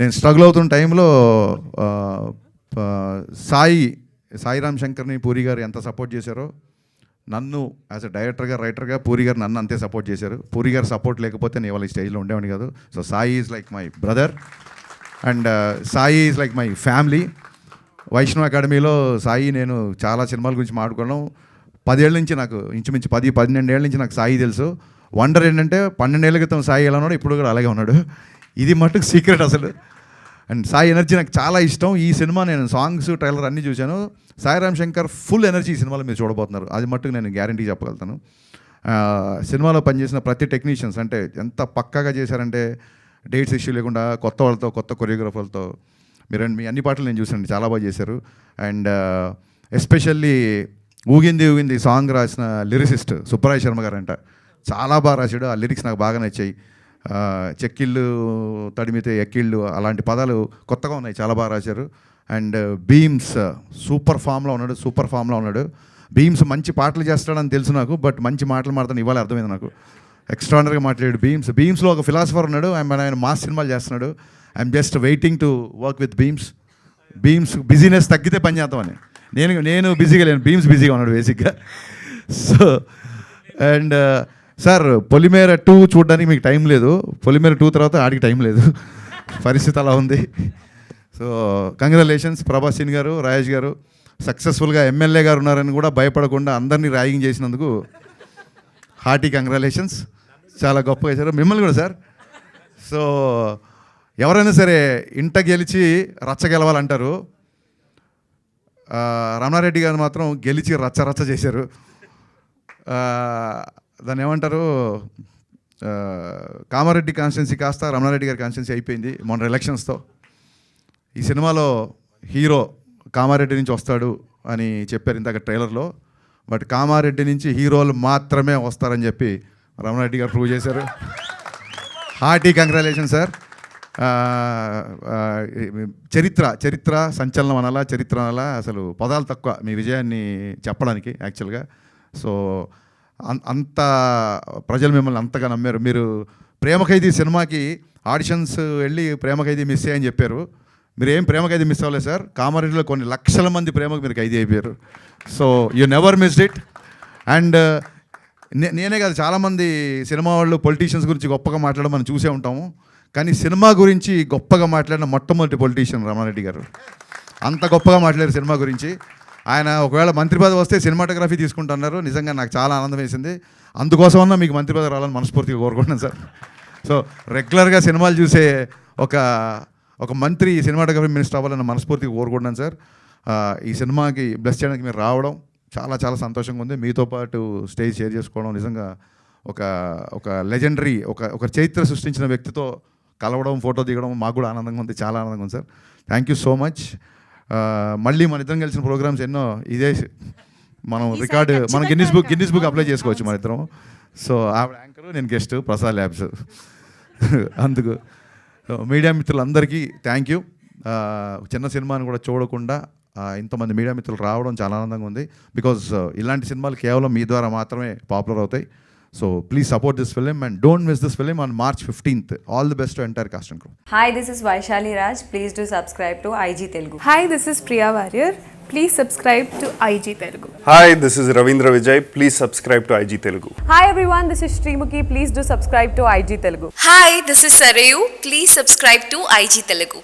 నేను స్ట్రగుల్ అవుతున్న టైంలో సాయి సాయిరామ్ శంకర్ని పూరి గారు ఎంత సపోర్ట్ చేశారో నన్ను యాజ్ అ డైరెక్టర్గా రైటర్గా పూరి గారు నన్ను అంతే సపోర్ట్ చేశారు పూరి గారు సపోర్ట్ లేకపోతే నేను ఇవాళ ఈ స్టేజ్లో ఉండేవాడిని కాదు so Sai is like my brother and Sai is like my family Vaishnav అకాడమీలో సాయి నేను చాలా సినిమాల గురించి మాట్లాడుకోవడం పదేళ్ళ నుంచి నాకు ఇంచుమించు పది పన్నెండేళ్ళ నుంచి నాకు సాయి తెలుసు వండర్ ఏంటంటే పన్నెండేళ్ళ క్రితం సాయి ఎలా ఉన్నాడు ఇప్పుడు కూడా అలాగే ఉన్నాడు ఇది మటుకు సీక్రెట్ అసలు అండ్ సాయి ఎనర్జీ నాకు చాలా ఇష్టం ఈ సినిమా నేను సాంగ్స్ ట్రైలర్ అన్నీ చూశాను సాయి రామ్ శంకర్ ఫుల్ ఎనర్జీ ఈ సినిమాలో మీరు చూడబోతున్నారు అది మట్టుకు నేను గ్యారంటీ చెప్పగలుగుతాను సినిమాలో పనిచేసిన ప్రతి టెక్నీషియన్స్ అంటే ఎంత పక్కాగా చేశారంటే డేట్స్ ఇష్యూ లేకుండా కొత్త వాళ్ళతో కొత్త కొరియోగ్రఫర్లతో మీరు మీ అన్ని పాటలు నేను చూసాను చాలా బాగా చేశారు and especially Oogindi Oogindi song రాసిన లిరిసిస్ట్ సుబ్బరాయ శర్మ గారంట చాలా బాగా రాశాడు ఆ లిరిక్స్ నాకు బాగా నచ్చాయి చెక్కిళ్ళు తడిమితే ఎక్కిళ్ళు అలాంటి పదాలు కొత్తగా ఉన్నాయి చాలా బాగా రాశారు అండ్ బీమ్స్ సూపర్ ఫామ్లో ఉన్నాడు సూపర్ ఫామ్లో ఉన్నాడు బీమ్స్ మంచి పాటలు చేస్తాడని తెలుసు నాకు బట్ మంచి మాటలు మాడతాను ఇవాళ అర్థమైంది నాకు ఎక్స్ట్రానరీగా మాట్లాడాడు బీమ్స్ బీమ్స్లో ఒక ఫిలాసఫర్ ఉన్నాడు ఆయన మాస్ సినిమాలు చేస్తున్నాడు I'm just waiting to work with Bheems Bheems busyness తగ్గితే పని చేద్దామని నేను నేను బిజీగా లేను బీమ్స్ బిజీగా ఉన్నాడు బేసిక్గా so and sir Polimera two చూడడానికి మీకు టైం లేదు పొలిమేర టూ తర్వాత ఆడికి టైం లేదు పరిస్థితి అలా ఉంది సో కంగ్రాలేషన్స్ సిన్ గారు రాజేష్ గారు సక్సెస్ఫుల్గా ఎమ్మెల్యే గారు ఉన్నారని కూడా భయపడకుండా అందరినీ ర్యాగింగ్ చేసినందుకు హార్టీ కంగ్రాలేషన్స్ చాలా గొప్ప చేశారు మిమ్మల్ని కూడా సార్ సో ఎవరైనా సరే ఇంట గెలిచి రచ్చ గెలవాలంటారు రమణారెడ్డి గారు మాత్రం గెలిచి రచ్చ రచ్చ చేశారు దాన్ని ఏమంటారు కామారెడ్డి కాన్స్టిట్యున్సీ కాస్త రమణారెడ్డి గారి కాన్స్టిట్యున్సీ అయిపోయింది మొన్న ఎలక్షన్స్తో ఈ సినిమాలో హీరో కామారెడ్డి నుంచి వస్తాడు అని చెప్పారు ఇందాక ట్రైలర్లో బట్ కామారెడ్డి నుంచి హీరోలు మాత్రమే వస్తారని చెప్పి రమణారెడ్డి గారు ప్రూవ్ చేశారు హార్టీ కంగ్రాచులేషన్ సార్ చరిత్ర చరిత్ర సంచలనం అనాలా చరిత్ర అనాలా అసలు పదాలు తక్కువ మీ విజయాన్ని చెప్పడానికి యాక్చువల్గా సో అంత ప్రజలు మిమ్మల్ని అంతగా నమ్మారు మీరు ప్రేమఖైదీ సినిమాకి ఆడిషన్స్ వెళ్ళి ప్రేమఖైదీ మిస్ అయ్యని చెప్పారు మీరు ఏం ప్రేమఖైదీ మిస్ అవ్వలేదు సార్ కామారెడ్డిలో కొన్ని లక్షల మంది ప్రేమకు మీరు ఖైదీ అయిపోయారు so you never missed it and నేనే కాదు చాలామంది సినిమా వాళ్ళు పొలిటీషియన్స్ గురించి గొప్పగా మాట్లాడడం మనం చూసే ఉంటాము కానీ సినిమా గురించి గొప్పగా మాట్లాడిన మొట్టమొదటి పొలిటీషియన్ రమారెడ్డి గారు అంత గొప్పగా మాట్లాడారు సినిమా గురించి ఆయన ఒకవేళ మంత్రి పదవి వస్తే సినిమాటోగ్రఫీ తీసుకుంటున్నారు నిజంగా నాకు చాలా ఆనందం వేసింది అందుకోసమన్నా మీకు మంత్రి పదవి రావాలని మనస్ఫూర్తిగా కోరుకుంటున్నాను సార్ సో రెగ్యులర్గా సినిమాలు చూసే ఒక ఒక మంత్రి సినిమాటోగ్రఫీ మినిస్టర్ అవ్వాలని మనస్ఫూర్తిగా కోరుకుంటున్నాను సార్ ఈ సినిమాకి బ్లెస్ చేయడానికి మీరు రావడం చాలా చాలా సంతోషంగా ఉంది మీతో పాటు స్టేజ్ షేర్ చేసుకోవడం నిజంగా ఒక ఒక లెజెండరీ ఒక ఒక చరిత్ర సృష్టించిన వ్యక్తితో కలవడం ఫోటో దిగడం మాకు కూడా ఆనందంగా ఉంది చాలా ఆనందంగా ఉంది sir thank you so much మళ్ళీ మన ఇద్దరం కలిసిన ప్రోగ్రామ్స్ ఎన్నో ఇదే మనం రికార్డు మన Guinness book Guinness book apply చేసుకోవచ్చు మన ఇద్దరం సో ఆవిడ యాంకర్ నేను గెస్ట్ ప్రసాద్ ల్యాబ్స్ అందుకు మీడియా మిత్రులందరికీ థ్యాంక్ యూ చిన్న సినిమాని కూడా చూడకుండా ఇంతమంది మీడియా మిత్రులు రావడం చాలా ఆనందంగా ఉంది బికాజ్ ఇలాంటి సినిమాలు కేవలం మీ ద్వారా మాత్రమే పాపులర్ అవుతాయి So please support this film and don't miss this film on March 15th. All the best to entire cast and crew. Hi, this is Vaishali Raj. Please do subscribe to IG Telugu. Hi, this is Priya Warrior. Please subscribe to IG Telugu. Hi, this is Ravindra Vijay. Please subscribe to IG Telugu. Hi everyone, this is Srimuki. Please do subscribe to IG Telugu. Hi, this is Sarayu. Please subscribe to IG Telugu.